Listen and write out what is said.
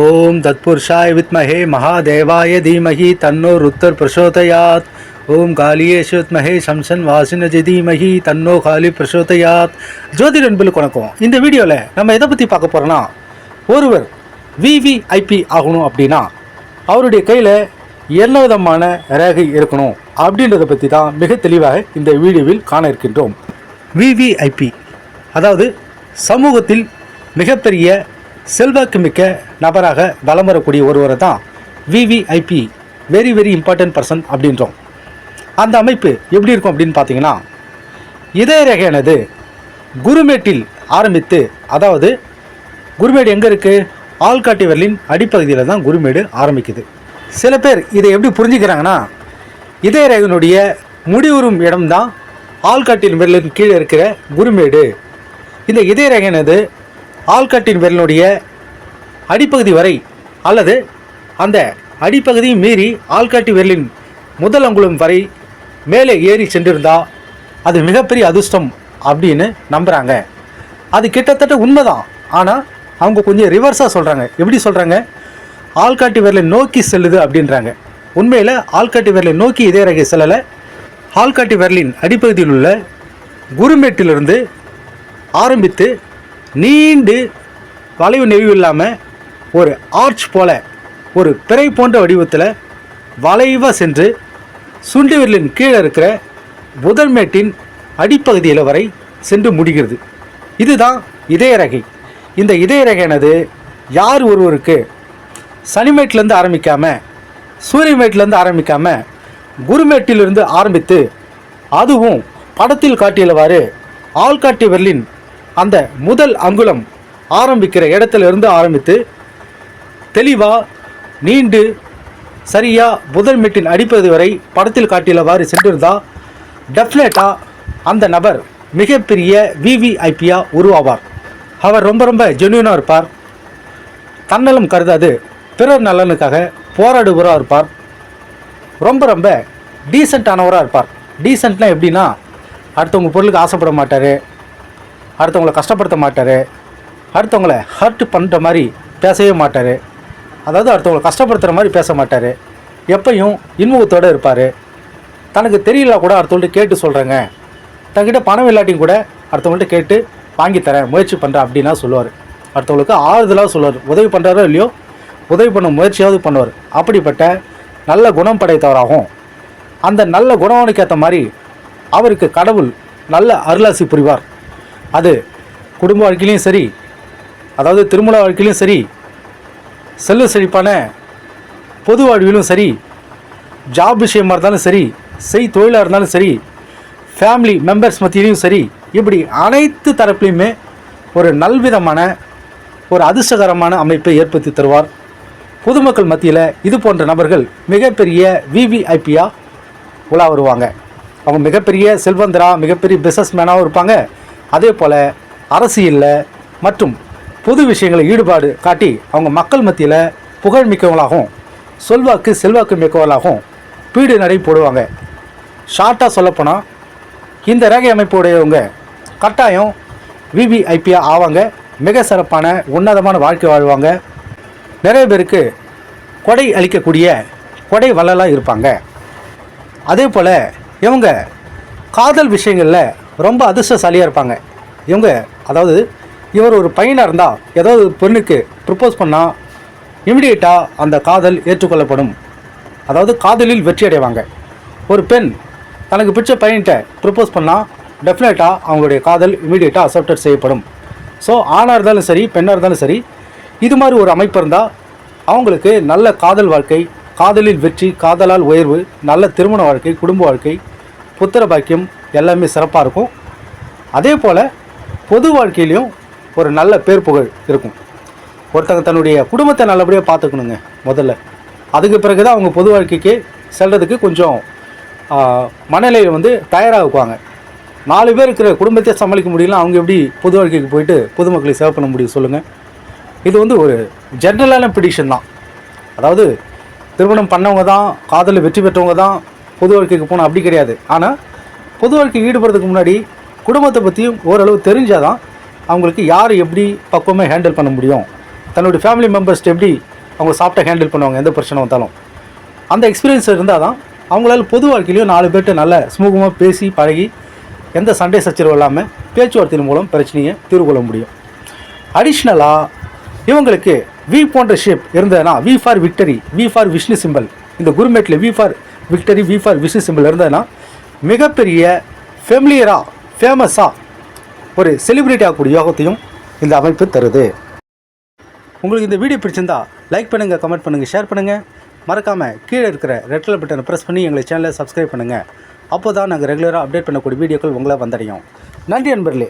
ஓம் தத்புருஷாய வித்மஹே மகாதேவாய தீமஹி தன்னோ ருத்தர் பிரசோதயாத். ஓம் காலியேஸ்வத் வித்மஹே சம்சன் வாசினஜி தீமஹி தன்னோ காலி பிரசோதயாத். ஜோதிட நண்பர்களுக்கு வணக்கம். இந்த வீடியோவில் நம்ம எதை பற்றி பார்க்க போகிறோன்னா ஒருவர் விவிஐபி ஆகணும் அப்படின்னா அவருடைய கையில் என்ன விதமான ரேகை இருக்கணும் அப்படின்றத பற்றி தான் மிக தெளிவாக இந்த வீடியோவில் காண இருக்கின்றோம். விவிஐபி அதாவது சமூகத்தில் மிகப்பெரிய செல்வாக்கு மிக்க நபராக வலம் வரக்கூடிய ஒருவரை தான் VVIP very very important person அப்படின்றோம். அந்த அமைப்பு எப்படி இருக்கும் அப்படின்னு பார்த்தீங்கன்னா இதய ரேகையானது குருமேட்டில் ஆரம்பித்து அதாவது குருமேடு எங்கே இருக்குது ஆள்காட்டி வரலின் அடிப்பகுதியில் தான் குருமேடு ஆரம்பிக்குது. சில பேர் இதை எப்படி புரிஞ்சுக்கிறாங்கன்னா இதய ரேகனுடைய முடிவுறும் இடம்தான் ஆள்காட்டின் விரலின் கீழே இருக்கிற குருமேடு. இந்த இதய ரேகையானது ஆள்காட்டின் விரலினுடைய அடிப்பகுதி வரை அல்லது அந்த அடிப்பகுதியை மீறி ஆள்காட்டி விரலின் முதல் அங்குலம் வரை மேலே ஏறி சென்றிருந்தா அது மிகப்பெரிய அதிர்ஷ்டம் அப்படின்னு நம்புகிறாங்க அது கிட்டத்தட்ட உண்மைதான். ஆனால் அவங்க கொஞ்சம் ரிவர்ஸாக சொல்கிறாங்க எப்படி சொல்கிறாங்க ஆள்காட்டி விரலை நோக்கி செல்லுது அப்படின்றாங்க. உண்மையில் ஆள்காட்டி விரலை நோக்கி இதே ரகை செல்லலை. ஆள்காட்டி விரலின் அடிப்பகுதியில் உள்ள குருமேட்டிலிருந்து ஆரம்பித்து நீண்டு வளைவு நெளிவு இல்லாமல் ஒரு ஆர்ச் போல ஒரு பிறை போன்ற வடிவத்தில் வளைவாக சென்று சுண்டு விரலின் கீழே இருக்கிற புதன்மேட்டின் அடிப்பகுதியில் வரை சென்று முடிகிறது. இதுதான் இதய ரகை. இந்த இதய ரகையானது யார் ஒருவருக்கு சனிமேட்டிலேருந்து ஆரம்பிக்காமல் சூரியமேட்டிலேருந்து ஆரம்பிக்காமல் குருமேட்டிலிருந்து ஆரம்பித்து அதுவும் படத்தில் காட்டியவாறு ஆள்காட்டி விரலின் அந்த முதல் அங்குலம் ஆரம்பிக்கிற இடத்துல இருந்து ஆரம்பித்து தெளிவாக நீண்டு சரியாக புதன் மீட்டின் அடிப்பது வரை படத்தில் காட்டியவாறு சென்றிருந்தால் டெஃபினட்டாக அந்த நபர் மிகப்பெரிய விவிஐபியாக உருவாவார். அவர் ரொம்ப ரொம்ப ஜென்யூனாக இருப்பார். தன்னலம் கருதாது. பிறர் நலனுக்காக போராடுபவராக இருப்பார். ரொம்ப ரொம்ப டீசெண்டானவராக இருப்பார். டீசெண்ட்னால் எப்படின்னா அடுத்தவங்க பொருளுக்கு ஆசைப்பட மாட்டார். அடுத்தவங்களை கஷ்டப்படுத்த மாட்டார். அடுத்தவங்கள ஹர்ட் பண்ணுற மாதிரி பேசவே மாட்டார். அதாவது அடுத்தவங்களை கஷ்டப்படுத்துகிற மாதிரி பேச மாட்டார். எப்பையும் இன்முகத்தோடு இருப்பார். தனக்கு தெரியல கூட அடுத்தவங்கள்ட்ட கேட்டு சொல்கிறேங்க தன்கிட்ட பணம் இல்லாட்டியும் கூட அடுத்தவங்கள்ட்ட கேட்டு வாங்கி தரேன் முயற்சி பண்ணுறேன் அப்படின்னா சொல்லுவார். அடுத்தவங்களுக்கு ஆறுதலாக சொல்லுவார். உதவி பண்ணுறாரோ இல்லையோ? உதவி பண்ண முயற்சியாவது பண்ணுவார். அப்படிப்பட்ட நல்ல குணம் படைத்தவராகும் அந்த நல்ல குணவனுக்கு ஏற்ற மாதிரி அவருக்கு கடவுள் நல்ல அருளாசி புரிவார். அது குடும்ப வாழ்க்கையிலையும் சரி அதாவது திருமண வாழ்க்கையிலும் சரி செல்ல செழிப்பான பொது வாழ்விலும் சரி ஜாப் விஷயமாக இருந்தாலும் சரி செய் தொழிலாக இருந்தாலும் சரி ஃபேமிலி மெம்பர்ஸ் மத்தியிலையும் சரி இப்படி அனைத்து தரப்புலையுமே ஒரு நல்விதமான ஒரு அதிர்ஷ்டகரமான அமைப்பை ஏற்படுத்தி தருவார். பொதுமக்கள் மத்தியில் இது போன்ற நபர்கள் மிகப்பெரிய விவிஐபியாக உலா வருவாங்க. அவங்க மிகப்பெரிய செல்வந்தரா மிகப்பெரிய பிஸ்னஸ் மேனாகவும் இருப்பாங்க. அதே போல் அரசியலில் மற்றும் பொது விஷயங்களை ஈடுபாடு காட்டி அவங்க மக்கள் மத்தியில் புகழ் மிக்கவங்களாகவும் சொல்வாக்கு செல்வாக்கு மிக்கவர்களாகவும் பீடு நடை போடுவாங்க. ஷார்ட்டாக சொல்லப்போனால் இந்த ரேகை அமைப்புடையவங்க கட்டாயம் விவிஐபியாக ஆவாங்க. மிக சிறப்பான உன்னதமான வாழ்க்கை வாழ்வாங்க. நிறைய பேருக்கு கொடை அளிக்கக்கூடிய கொடை வள்ளலாக இருப்பாங்க. அதே போல் இவங்க காதல் விஷயங்களில் ரொம்ப அதிர்ஷ்டசாலியாக இருப்பாங்க. இவங்க அதாவது இவர் ஒரு பையனாக இருந்தால் ஏதாவது ஒரு பெண்ணுக்கு ப்ரப்போஸ் பண்ணால் இமிடியேட்டாக அந்த காதல் ஏற்றுக்கொள்ளப்படும். அதாவது காதலில் வெற்றி அடைவாங்க. ஒரு பெண் தனக்கு பிடிச்ச பையன்கிட்ட ப்ரப்போஸ் பண்ணால் டெஃபினட்டாக அவங்களுடைய காதல் இமீடியட்டாக அக்செப்டட் செய்யப்படும். ஸோ ஆணாக இருந்தாலும் சரி பெண்ணாக இருந்தாலும் சரி இது மாதிரி ஒரு அமைப்பு இருந்தால் அவங்களுக்கு நல்ல காதல் வாழ்க்கை காதலில் வெற்றி காதலால் உயர்வு நல்ல திருமண வாழ்க்கை குடும்ப வாழ்க்கை புத்திர பாக்கியம் எல்லாமே சிறப்பாக இருக்கும். அதே போல் பொது வாழ்க்கையிலையும் ஒரு நல்ல பேர் புகழ் இருக்கும். ஒருத்தங்க தன்னுடைய குடும்பத்தை நல்லபடியாக பார்த்துக்கணுங்க முதல்ல. அதுக்கு பிறகு தான் அவங்க பொது வாழ்க்கைக்கு செல்கிறதுக்கு கொஞ்சம் மனநிலையில் வந்து தயாராகுவாங்க. நாலு பேர் இருக்கிற குடும்பத்தையே சமாளிக்க முடியல அவங்க எப்படி பொது வாழ்க்கைக்கு போயிட்டு பொதுமக்களை சேவை பண்ண முடியும் சொல்லுங்கள் இது வந்து ஒரு ஜென்ரலான பிடிஷன் தான். அதாவது திருமணம் பண்ணவங்க தான் காதலில் வெற்றி பெற்றவங்க தான் பொது வாழ்க்கைக்கு போகணும் அப்படி கிடையாது. ஆனால் பொது வாழ்க்கை ஈடுபடுறதுக்கு முன்னாடி குடும்பத்தை பற்றியும் ஓரளவு தெரிஞ்சால் தான் அவங்களுக்கு யார் எப்படி பக்குவமாக ஹேண்டில் பண்ண முடியும். தன்னுடைய ஃபேமிலி மெம்பர்ஸ்ட்டு எப்படி அவங்க சாப்பிட்ட ஹேண்டில் பண்ணுவாங்க எந்த பிரச்சனை வந்தாலும். அந்த எக்ஸ்பீரியன்ஸ் இருந்தால் தான் அவங்களால பொது வாழ்க்கையிலையும் நாலு பேர்கிட்ட நல்ல சுமூகமாக பேசி பழகி எந்த சண்டை சச்சரவு இல்லாமல் பேச்சுவார்த்தையின் மூலம் பிரச்சனையை தீர்வு கொள்ள முடியும். அடிஷ்னலாக இவங்களுக்கு வி போன்ற ஷேப் இருந்ததுன்னா V for victory V for Vishnu symbol இந்த குருமேட்டில் V for victory V for Vishnu symbol இருந்ததுன்னா மிகப்பெரிய ஃபெமிலியராக ஃபேமஸாக ஒரு செலிப்ரிட்டி ஆகக்கூடிய யோகத்தையும் இந்த அமைப்பு தருது. உங்களுக்கு இந்த வீடியோ பிடிச்சிருந்தா லைக் பண்ணுங்கள் கமெண்ட் பண்ணுங்கள் ஷேர் பண்ணுங்கள் மறக்காமல் கீழே இருக்கிற ரெட்டில் பட்டனை ப்ரெஸ் பண்ணி எங்களை சேனலை சப்ஸ்கிரைப் பண்ணுங்கள் அப்போ தான் நாங்கள் ரெகுலராக அப்டேட் பண்ணக்கூடிய வீடியோக்கள் உங்களை வந்தடையும். நன்றி நண்பர்களே.